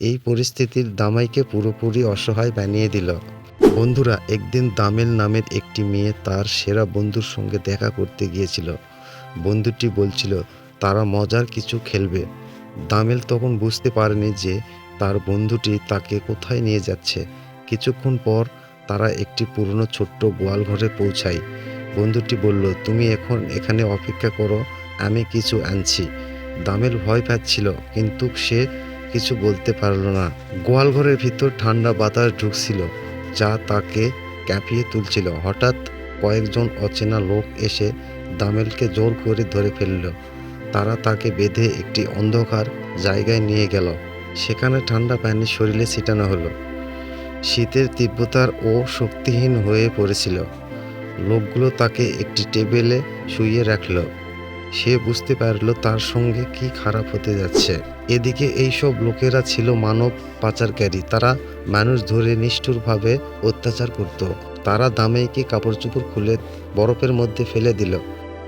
এই পরিস্থিতির দামাইকে পুরোপুরি অসহায় বানিয়ে দিল। বন্ধুরা, একদিন দামেল নামের একটি মেয়ে তার সেরা বন্ধুর সঙ্গে দেখা করতে গিয়েছিল। বন্ধুটি বলছিল, তারা মজার কিছু খেলবে। দামেল তখন বুঝতে পারেনি যে তার বন্ধুটি তাকে কোথায় নিয়ে যাচ্ছে। কিছুক্ষণ পর তারা একটি পুরনো ছোট্ট গোয়াল ঘরে পৌঁছায়। বন্ধুটি বলল, তুমি এখন এখানে অপেক্ষা করো, আমি কিছু আনছি। দামেল ভয় পাচ্ছিল, কিন্তু সে কিছু বলতে পারল না। গোয়াল ঘরের ভিতর ঠান্ডা বাতাস ঢুকছিল, যা তাকে কাঁপিয়ে তুলছিল। হঠাৎ কয়েকজন অচেনা লোক এসে দামেলকে জোর করে ধরে ফেলল। তারা তাকে বেঁধে একটি অন্ধকার জায়গায় নিয়ে গেল। সেখানে ঠান্ডা পানি শরীরে ছিটানো হলো। শীতের তীব্রতার ও শক্তিহীন হয়ে পড়েছিল। লোকগুলো তাকে একটি টেবিলে শুইয়ে রাখল। সে বুঝতে পারল তার সঙ্গে কি খারাপ হতে যাচ্ছে। এদিকে এইসব লোকেরা ছিল মানব পাচারকারী। তারা মানুষ ধরে নিষ্ঠুরভাবে অত্যাচার করত। তারা দামেইকে কাপড় চোপড় খুলে বরফের মধ্যে ফেলে দিল।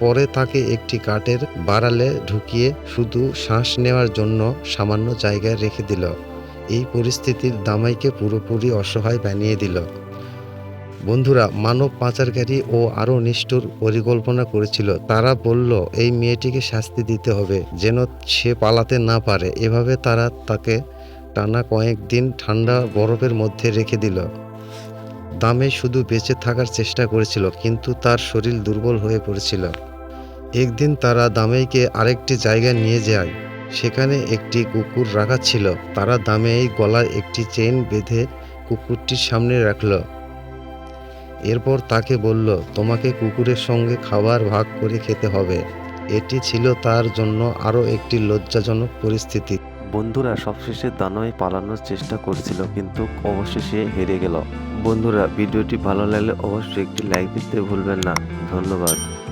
পরে তাকে একটি কাঠের বাড়ালে ঢুকিয়ে শুধু শ্বাস নেওয়ার জন্য সামান্য জায়গায় রেখে দিল। এই পরিস্থিতির দামাইকে পুরোপুরি অসহায় বানিয়ে দিল। বন্ধুরা মানব পাচারকারী ও আরও নিষ্ঠুর পরিকল্পনা করেছিল। তারা বলল, এই মেয়েটিকে শাস্তি দিতে হবে, যেন সে পালাতে না পারে। এভাবে তারা তাকে টানা কয়েকদিন ঠান্ডা বরফের মধ্যে রেখে দিল। দামে শুধু বেঁচে থাকার চেষ্টা করেছিল, কিন্তু তার শরীর দুর্বল হয়ে পড়েছিল। একদিন তারা দামেইকে আরেকটি জায়গায় নিয়ে যায়, সেখানে একটি কুকুর রাখা ছিল। তারা দামেই গলায় একটি চেইন বেঁধে কুকুরটির সামনে রাখল। এরপর তাকে বলল, তোমাকে কুকুরের সঙ্গে খাবার ভাগ করে খেতে হবে। এটি ছিল তার জন্য আরও একটি লজ্জাজনক পরিস্থিতি। বন্ধুরা, সবশেষে দানয় পালানোর চেষ্টা করছিল, কিন্তু অবশেষে হেরে গেল। বন্ধুরা, ভিডিওটি ভালো লাগলে অবশ্যই একটি লাইক দিতে ভুলবেন না। ধন্যবাদ।